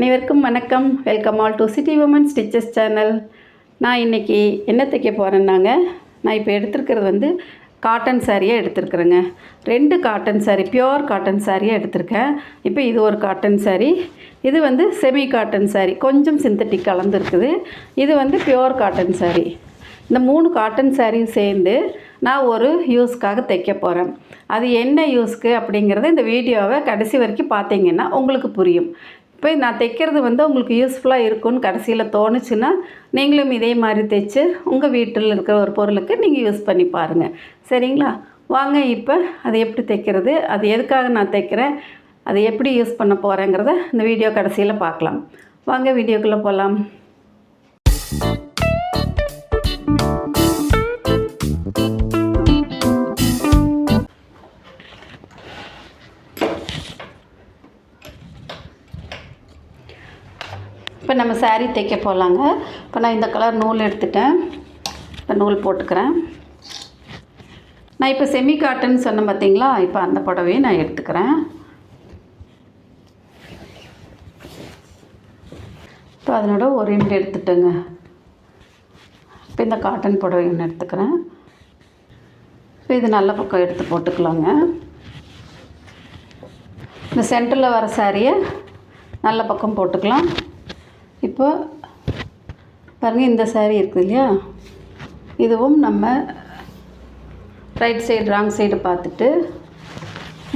அனைவருக்கும் வணக்கம். Welcome all to city women stitches channel நான் இன்றைக்கி என்ன தைக்க போகிறேன்னாங்க நான் இப்போ எடுத்திருக்கிறது வந்து காட்டன் சாரியாக எடுத்திருக்கிறேங்க. ரெண்டு காட்டன் சாரி பியோர் காட்டன் சாரியாக எடுத்திருக்கேன். இப்போ இது ஒரு காட்டன் சாரி இது வந்து செமி காட்டன் சாரி கொஞ்சம் சிந்தட்டிக் கலந்துருக்குது. இது வந்து பியோர் காட்டன் சாரி இந்த மூணு காட்டன் சாரியும் சேர்ந்து நான் ஒரு யூஸ்க்காக தைக்க போகிறேன் அது என்ன யூஸ்க்கு அப்படிங்கிறத இந்த வீடியோவை கடைசி வரைக்கும் பார்த்தீங்கன்னா உங்களுக்கு புரியும். இப்போ நான் தைக்கிறது வந்து உங்களுக்கு யூஸ்ஃபுல்லாக இருக்கும்னு கடைசியில் தோணுச்சுன்னா நீங்களும் இதே மாதிரி தைச்சு உங்கள் வீட்டில் இருக்கிற ஒரு பொருளுக்கு நீங்கள் யூஸ் பண்ணி பாருங்கள் சரிங்களா? வாங்க இப்போ அதை எப்படி தைக்கிறது அது எதுக்காக நான் தைக்கிறேன் அதை எப்படி யூஸ் பண்ண போகிறேங்கிறத இந்த வீடியோ கடைசியில் பார்க்கலாம். வாங்க வீடியோக்குள்ளே போகலாம் நம்ம saree தைக்க போகலாங்க இப்போ நான் இந்த கலர் நூல் எடுத்துட்டேன். இப்போ நூல் போட்டுக்கிறேன். நான் இப்போ செமி காட்டன் சொன்னேன் பார்த்தீங்களா? இப்போ அந்த புடவையை நான் எடுத்துக்கிறேன். இப்போ அதனோட ஒரு இண்டு எடுத்துட்டேங்க. இப்போ இந்த காட்டன் புடவை ஒன்று எடுத்துக்கிறேன். இப்போ இது நல்ல பக்கம் எடுத்து போட்டுக்கலாங்க. இந்த சென்டரில் வர சாரியை நல்ல பக்கம் போட்டுக்கலாம். இப்போ பாருங்கள் இந்த saree இருக்குது இல்லையா? இதுவும் நம்ம ரைட் சைடு ராங் சைடு பார்த்துட்டு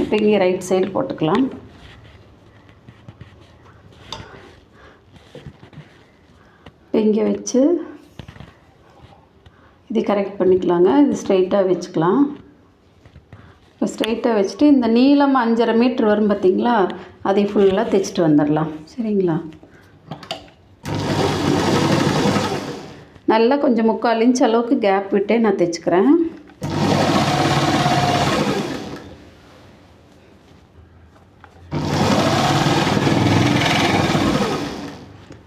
இப்போ இங்கே ரைட் சைடு போட்டுக்கலாம். இப்போ இங்கே வச்சு இது கரெக்ட் பண்ணிக்கலாங்க. இது ஸ்ட்ரைட்டாக வச்சுக்கலாம். இப்போ ஸ்ட்ரைட்டாக வச்சுட்டு இந்த நீளம் அஞ்சரை மீட்ரு வரும் பார்த்தீங்களா அதை ஃபுல்லாக தைச்சிட்டு வந்துடலாம். சரிங்களா? நல்லா கொஞ்சம் முக்கால் இன்ச் அளவுக்கு கேப் விட்டே நான் தைச்சிக்கிறேன்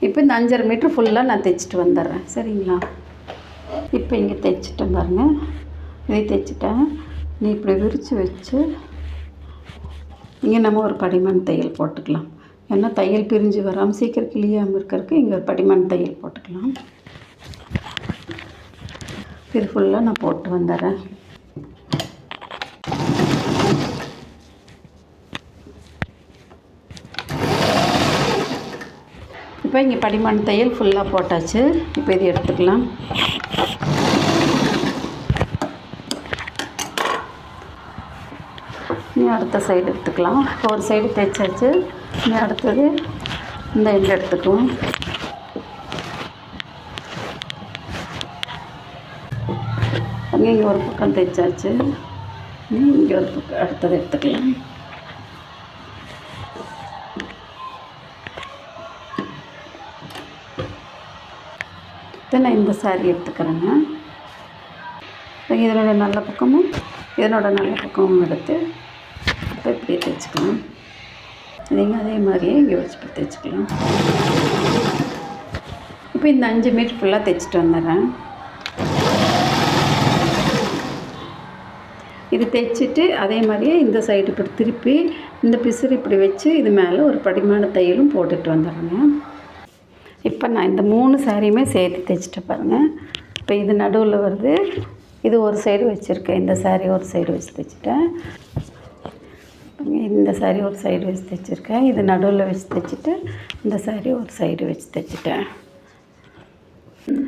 இப்போ இந்த அஞ்சரை மீட்ரு ஃபுல்லாக நான் தைச்சிட்டு வந்துடுறேன். சரிங்களா? இப்போ இங்கே தைச்சிட்டேன் பாருங்கள் இதை தைச்சிட்டேன் நீ இப்படி விரித்து வச்சு இங்கே நம்ம ஒரு படிமண் தையல் போட்டுக்கலாம். ஏன்னா தையல் பிரிஞ்சு வராமல் சீக்கிரம் கிளியாமல் இருக்கிறதுக்கு இங்கே ஒரு படிமண் தையல் போட்டுக்கலாம். இது ஃபுல்லாக நான் போட்டு வந்துடுறேன். இப்போ இங்கே படிமண் தையல் ஃபுல்லாக போட்டாச்சு. இப்போ இது எடுத்துக்கலாம். இனி அடுத்த சைடு எடுத்துக்கலாம். இப்போ ஒரு சைடு தைச்சாச்சு. இனி அடுத்தது இந்த எண்டு எடுத்துக்குவோம். இங்கே ஒரு பக்கம் தைச்சாச்சு. இங்கே ஒரு பக்கம் அடுத்தது எடுத்துக்கலாம். இப்போ நான் இந்த சாரீ எடுத்துக்கிறேங்க. இப்போ இதனோட நல்ல பக்கமும் இதனோட நல்ல பக்கமும் எடுத்து இப்போ இப்படியே தைச்சிக்கலாம். நீங்கள் அதே மாதிரியே இங்கே வச்சு தைச்சிக்கலாம். இப்போ இந்த அஞ்சு மீட்டர் ஃபுல்லாக தைச்சிட்டு வந்துடுறேன். இது தைச்சிட்டு அதே மாதிரியே இந்த சைடு இப்படி திருப்பி இந்த பிசுறு இப்படி வச்சு இது மேலே ஒரு படிமான தையலும் போட்டுட்டு வந்துடுறேங்க. இப்போ நான் இந்த மூணு சாரியுமே சேர்த்து தைச்சிட்டு பாருங்கள் இப்போ இது நடுவில் வருது. இது ஒரு சைடு வச்சுருக்கேன். இந்த சாரி ஒரு சைடு வச்சு தைச்சிட்டேன் இந்த சாரி ஒரு சைடு வச்சு தைச்சிருக்கேன் இது நடுவில் வச்சு தைச்சிட்டு இந்த சாரி ஒரு சைடு வச்சு தைச்சிட்டேன்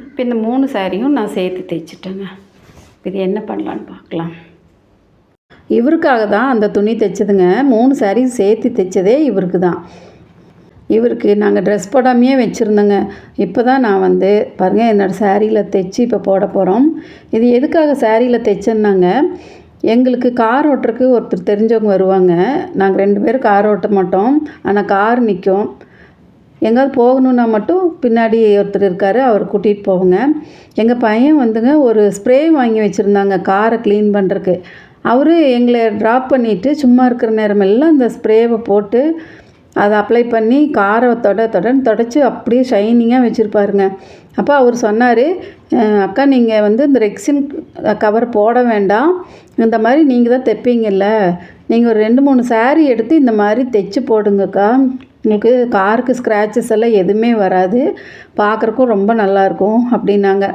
இப்போ இந்த மூணு சாரியும் நான் சேர்த்து தைச்சிட்டேங்க இது என்ன பண்ணலான்னு பார்க்கலாம். இவருக்காக தான் அந்த துணி தைச்சதுங்க. மூணு சாரி சேர்த்து தைச்சதே இவருக்கு தான் இவருக்கு நாங்கள் ட்ரெஸ் போடாமையே வச்சுருந்தோங்க. இப்போ தான் நான் வந்து பாருங்கள் என்னோடய சாரியில் தைச்சி இப்போ போட போகிறோம் இது எதுக்காக சாரியில் தைச்சேன்னாங்க எங்களுக்கு கார் ஓட்டுறக்கு ஒருத்தர் தெரிஞ்சவங்க வருவாங்க. நாங்கள் ரெண்டு பேரும் கார் ஓட்ட மாட்டோம். ஆனால் கார் நிற்கும் எங்கேயாவது போகணுன்னா மட்டும் பின்னாடி ஒருத்தர் இருக்கார் அவர் கூட்டிகிட்டு போவோங்க. எங்கள் பையன் வந்துங்க ஒரு ஸ்ப்ரே வாங்கி வச்சுருந்தாங்க காரை க்ளீன் பண்ணுறக்கு அவர் எங்களை ட்ராப் பண்ணிவிட்டு சும்மா இருக்கிற நேரமெல்லாம் இந்த ஸ்ப்ரேவை போட்டு அதை அப்ளை பண்ணி காரை தொட தொடன்னு தொடச்சி அப்படியே ஷைனிங்காக வச்சுருப்பாருங்க. அப்போ அவர் சொன்னார் அக்கா நீங்கள் வந்து இந்த ரெக்ஸின் கவர் போட வேண்டாம். இந்த மாதிரி நீங்கள் தான் தைப்பீங்கல்ல. நீங்கள் ஒரு ரெண்டு மூணு சாரீ எடுத்து இந்த மாதிரி தைச்சி போடுங்கக்கா. உங்களுக்கு காருக்கு ஸ்க்ராச்சஸ் எல்லாம் எதுவுமே வராது. பார்க்குறக்கும் ரொம்ப நல்லாயிருக்கும் அப்படின்னாங்க.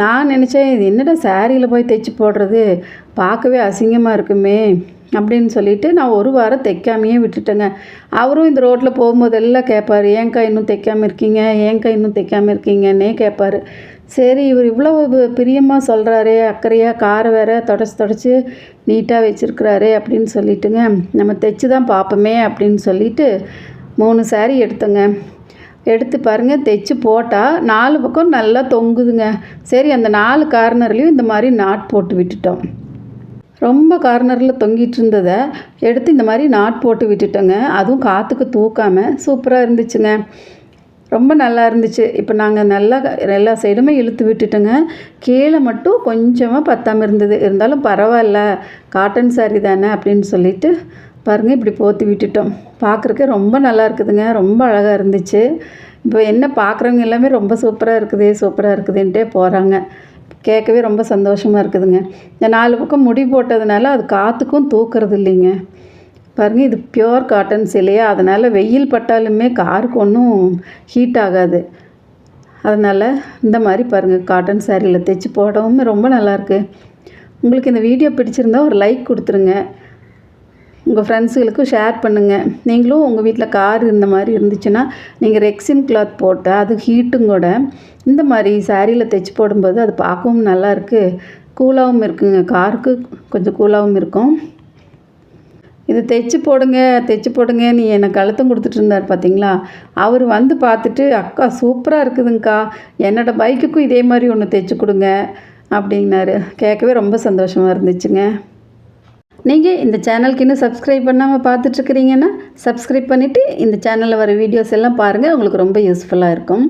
நான் நினச்சேன் இது என்னடா சாரியில் போய் தைச்சி போடுறது? பார்க்கவே அசிங்கமாக இருக்குமே அப்படின்னு சொல்லிட்டு நான் ஒரு வாரம் தைக்காமையே விட்டுட்டேங்க. அவரும் இந்த ரோட்டில் போகும்போதெல்லாம் கேட்பார் ஏங்க்கா இன்னும் தைக்காமல் இருக்கீங்க? ஏங்க்கா இன்னும் தைக்காமல் இருக்கீங்கன்னே கேட்பாரு சரி இவர் இவ்வளோ பிரியமாக சொல்கிறாரே அக்கறையாக காரை வேற தொடச்சி தொடச்சி நீட்டாக வச்சுருக்கிறாரு அப்படின்னு சொல்லிட்டுங்க நம்ம தைச்சி தான் பார்ப்போமே அப்படின்னு சொல்லிட்டு மூணு saree எடுத்தேங்க. எடுத்து பாருங்கள் தைச்சி போட்டால் நாலு பக்கம் நல்லா தொங்குதுங்க. சரி அந்த நாலு கார்னர்லேயும் இந்த மாதிரி நாட் போட்டு விட்டுட்டோம். ரொம்ப கார்னரில் தொங்கிட்டு இருந்ததை எடுத்து இந்த மாதிரி நாட் போட்டு விட்டுட்டோங்க. அதுவும் காற்றுக்கு தூக்காமல் சூப்பராக இருந்துச்சுங்க. ரொம்ப நல்லா இருந்துச்சு. இப்போ நாங்கள் நல்லா எல்லா சைடுமே இழுத்து விட்டுட்டோங்க. கீழே மட்டும் கொஞ்சமாக பத்தாமல் இருந்தது. இருந்தாலும் பரவாயில்ல. காட்டன் சாரி தானே அப்படின்னு சொல்லிட்டு பாருங்கள் இப்படி போற்றி விட்டுட்டோம். பார்க்குறக்கே ரொம்ப நல்லா இருக்குதுங்க. ரொம்ப அழகாக இருந்துச்சு. இப்போ என்ன பார்க்குறவங்க எல்லாமே ரொம்ப சூப்பராக இருக்குது சூப்பராக இருக்குதுன்ட்டே போகிறாங்க கேட்கவே ரொம்ப சந்தோஷமாக இருக்குதுங்க. இந்த நாலு பக்கம் முடி போட்டதுனால அது காற்றுக்கும் தூக்குறது இல்லைங்க. பாருங்கள் இது பியோர் காட்டன் சிலையா? அதனால் வெயில் பட்டாலுமே காருக்கு ஒன்றும் ஹீட் ஆகாது. அதனால் இந்த மாதிரி பாருங்கள் காட்டன் சாரியில் தைச்சி போடவும் ரொம்ப நல்லாயிருக்கு உங்களுக்கு இந்த வீடியோ பிடிச்சிருந்தா ஒரு லைக் கொடுத்துருங்க. உங்கள் ஃப்ரெண்ட்ஸுகளுக்கும் ஷேர் பண்ணுங்கள் நீங்களும் உங்கள் வீட்டில் கார் இந்த மாதிரி இருந்துச்சுன்னா நீங்கள் ரெக்ஸின் கிளாத் போட்டால் அது ஹீட்டும் கூட இந்த மாதிரி சாரியில் தைச்சி போடும்போது அது பார்க்கவும் நல்லாயிருக்கு கூலாகவும் இருக்குங்க. காருக்கு கொஞ்சம் கூலாகவும் இருக்கும். இது தைச்சி போடுங்க தைச்சி போடுங்க. நீ என்னை கழுத்தம் கொடுத்துட்டு இருந்தார் பார்த்தீங்களா அவர் வந்து பார்த்துட்டு அக்கா சூப்பராக இருக்குதுங்கக்கா. என்னோட பைக்குக்கும் இதே மாதிரி ஒன்று தைச்சி கொடுங்க. அப்படின்னாரு. கேட்கவே ரொம்ப சந்தோஷமாக இருந்துச்சுங்க. நீங்கள் இந்த சேனலுக்கு இன்னும் சப்ஸ்கிரைப் பண்ணாமல் பார்த்துட்ருக்கிறீங்கன்னா சப்ஸ்கிரைப் பண்ணிவிட்டு இந்த சேனலில் வர வீடியோஸ் எல்லாம் பாருங்கள் உங்களுக்கு ரொம்ப யூஸ்ஃபுல்லாக இருக்கும்.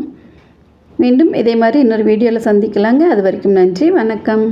மீண்டும் இதே மாதிரி இன்னொரு வீடியோவில் சந்திக்கலாங்க. அது வரைக்கும் நன்றி வணக்கம்.